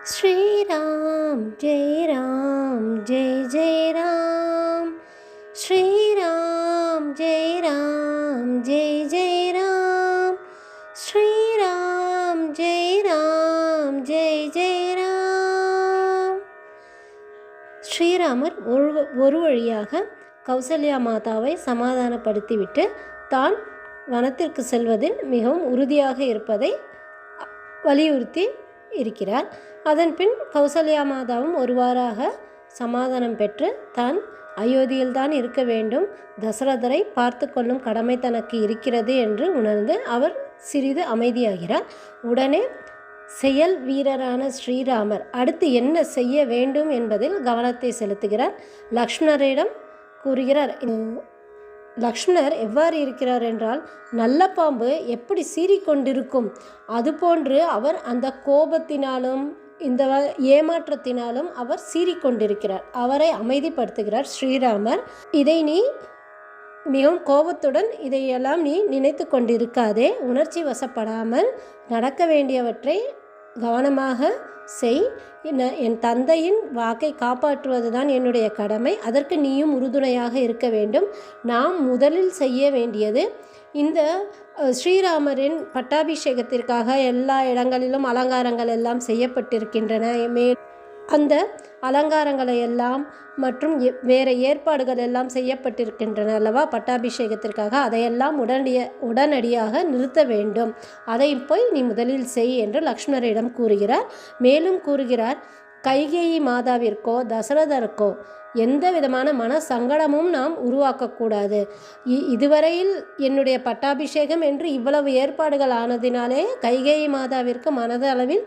ஸ்ரீராம் ஜெய் ராம் ஜெய் ஜெய் ராம் ஸ்ரீராம் ஜெய் ராம் ஜெய் ஜெய் ராம் ஸ்ரீராம் ஜெய் ராம் ஜெய் ஜெய் ராம் ஸ்ரீராமர் ஒரு ஒரு வழியாக கௌசல்யா மாதாவை சமாதானப்படுத்திவிட்டு தான் வனத்திற்கு செல்வதில் மிகவும் உறுதியாக இருப்பதை வலியுறுத்தி இருக்கிறார். அதன் பின் கௌசல்யா மாதாவும் ஒருவாறாக சமாதானம் பெற்று தான் அயோத்தியில்தான் இருக்க வேண்டும். தசரதரை பார்த்து கொள்ளும் கடமை தனக்கு இருக்கிறது என்று உணர்ந்து அவர் சிறிது அமைதியாகிறார். உடனே செயல் வீரரான ஸ்ரீராமர் அடுத்து என்ன செய்ய வேண்டும் என்பதில் கவனத்தை செலுத்துகிறார். லக்ஷ்மணரிடம் கூறுகிறார் லக்ஷ்மணர் எவ்வாறு இருக்கிறார் என்றால் நல்ல பாம்பு எப்படி சீறிக்கொண்டிருக்கும்? அதுபோன்று அவர் அந்த கோபத்தினாலும் இந்த ஏமாற்றத்தினாலும் அவர் சீறிக்கொண்டிருக்கிறார். அவரை அமைதிப்படுத்துகிறார் ஸ்ரீராமர். இதை நீ மிகவும் கோபத்துடன் இதையெல்லாம் நீ நினைத்து கொண்டிருக்காதே. உணர்ச்சி வசப்படாமல் நடக்க வேண்டியவற்றை கவனமாக செய். என்ன- என் தந்தையின் வாக்கை காப்பாற்றுவதுதான் என்னுடைய கடமை. அதற்கு நீயும் உறுதுணையாக இருக்க வேண்டும். நாம் முதலில் செய்ய வேண்டியது இந்த ஸ்ரீராமரின் பட்டாபிஷேகத்திற்காக எல்லா இடங்களிலும் அலங்காரங்கள் எல்லாம் செய்யப்பட்டிருக்கின்றன. மே அந்த அலங்காரங்களை எல்லாம் மற்றும் எ- வேறு ஏற்பாடுகள் எல்லாம் செய்யப்பட்டிருக்கின்றன அல்லவா? பட்டாபிஷேகத்திற்காக அதையெல்லாம் உடனடிய உடனடியாக நிறுத்த வேண்டும். அதை போய் நீ முதலில் செய் என்று லக்ஷ்மணரிடம் கூறுகிறார். மேலும் கூறுகிறார் கைகேயி மாதாவிற்கோ தசரதருக்கோ எந்த விதமான மன சங்கடமும் நாம் உருவாக்கக்கூடாது. இ- இதுவரையில் என்னுடைய பட்டாபிஷேகம் என்று இவ்வளவு ஏற்பாடுகள் ஆனதினாலே கைகேயி மாதாவிற்கு மனதளவில்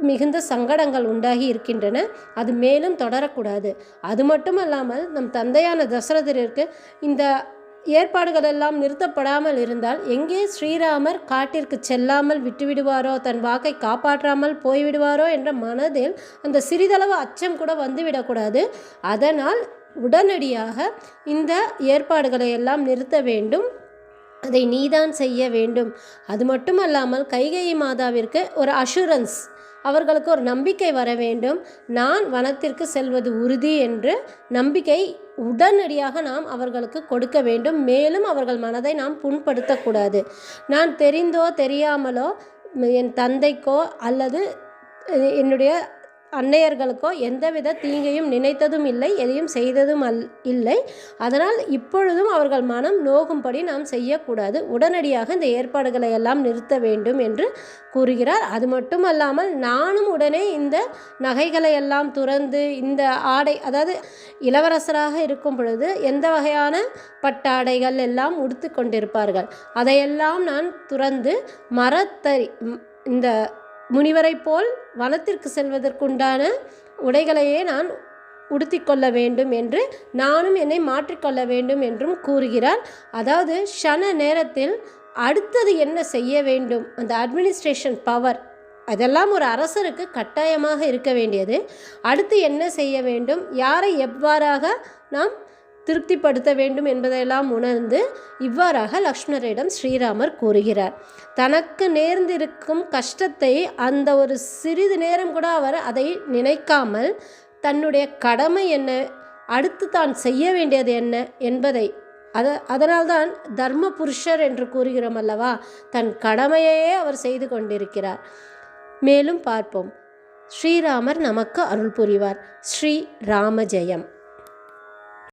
மிகுந்த சங்கடங்கள் உண்டாகி இருக்கின்றன. அது மேலும் தொடரக்கூடாது. அது மட்டுமல்லாமல் நம் தந்தையான தசரதரிற்கு இந்த ஏற்பாடுகள் எல்லாம் நிறுத்தப்படாமல் இருந்தால் எங்கே ஸ்ரீராமர் காட்டிற்கு செல்லாமல் விட்டுவிடுவாரோ தன் வாக்கை காப்பாற்றாமல் போய்விடுவாரோ என்ற மனதில் அந்த சிறிதளவு அச்சம் கூட வந்துவிடக்கூடாது. அதனால் உடனடியாக இந்த ஏற்பாடுகளை எல்லாம் நிறுத்த வேண்டும். அதை நீதான் செய்ய வேண்டும். அது மட்டுமல்லாமல் கைகேயி மாதாவிற்கு ஒரு அஷூரன்ஸ் அவர்களுக்கு ஒரு நம்பிக்கை வர வேண்டும். நான் வனத்திற்கு செல்வது உறுதி என்று நம்பிக்கை உடனடியாக நாம் அவர்களுக்கு கொடுக்க வேண்டும். மேலும் அவர்கள் மனதை நாம் புண்படுத்தக்கூடாது. நான் தெரிந்தோ தெரியாமலோ என் தந்தைக்கோ அல்லது என்னுடைய அன்னையர்களுக்கோ எந்தவித தீங்கையும் நினைத்ததும் இல்லை எதையும் செய்ததும் அல் இல்லை. அதனால் இப்பொழுதும் அவர்கள் மனம் நோகும்படி நாம் செய்யக்கூடாது. உடனடியாக இந்த ஏற்பாடுகளை எல்லாம் நிறுத்த வேண்டும் என்று கூறுகிறார். அது மட்டுமல்லாமல் நானும் உடனே இந்த நகைகளை எல்லாம் துறந்து இந்த ஆடை அதாவது இளவரசராக இருக்கும் பொழுது எந்த வகையான பட்டாடைகள் எல்லாம் உடுத்து கொண்டிருப்பார்கள். அதையெல்லாம் நான் துறந்து மரத்தறி இந்த முனிவரைப் போல் வனத்திற்கு செல்வதற்குண்டான உடைகளையே நான் உடுத்திக்கொள்ள வேண்டும் என்று நானும் என்னை மாற்றிக்கொள்ள வேண்டும் என்றும் கூறுகிறார். அதாவது ஷன நேரத்தில் அடுத்தது என்ன செய்ய வேண்டும்? அந்த அட்மினிஸ்ட்ரேஷன் பவர் அதெல்லாம் ஒரு அரசருக்கு கட்டாயமாக இருக்க வேண்டியது. அடுத்து என்ன செய்ய வேண்டும்? யாரை எவ்வாறாக நாம் திருப்திப்படுத்த வேண்டும் என்பதையெல்லாம் உணர்ந்து இவ்வாறாக லக்ஷ்மணரிடம் ஸ்ரீராமர் கூறுகிறார். தனக்கு நேர்ந்திருக்கும் கஷ்டத்தை அந்த ஒரு சிறிது நேரம் கூட அவர் அதை நினைக்காமல் தன்னுடைய கடமை என்ன அடுத்து தான் செய்ய வேண்டியது என்ன என்பதை அத அதனால்தான் தர்ம புருஷர் என்று கூறுகிறோம் அல்லவா தன் கடமையையே அவர் செய்து கொண்டிருக்கிறார். மேலும் பார்ப்போம். ஸ்ரீராமர் நமக்கு அருள் புரிவார். ஸ்ரீ ராமஜெயம்